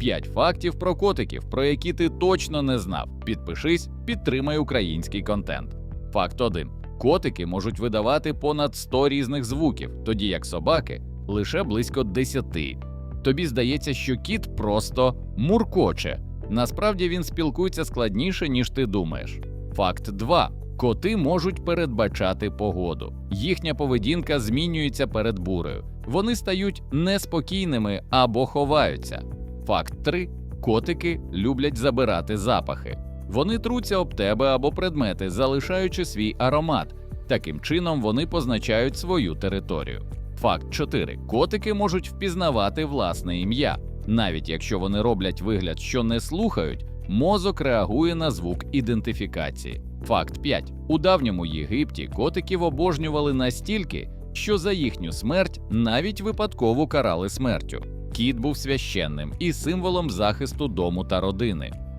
5 фактів про котиків, про які ти точно не знав. Підпишись, підтримай український контент. Факт 1. Котики можуть видавати понад 100 різних звуків, тоді як собаки лише близько 10. Тобі здається, що кіт просто муркоче. Насправді він спілкується складніше, ніж ти думаєш. Факт 2. Коти можуть передбачати погоду. Їхня поведінка змінюється перед бурею. Вони стають неспокійними або ховаються. Факт 3. Котики люблять забирати запахи. Вони труться об тебе або предмети, залишаючи свій аромат. Таким чином вони позначають свою територію. Факт 4. Котики можуть впізнавати власне ім'я. Навіть якщо вони роблять вигляд, що не слухають, мозок реагує на звук ідентифікації. Факт 5. У давньому Єгипті котиків обожнювали настільки, що за їхню смерть навіть випадково карали смертю. Кіт був священним і символом захисту дому та родини.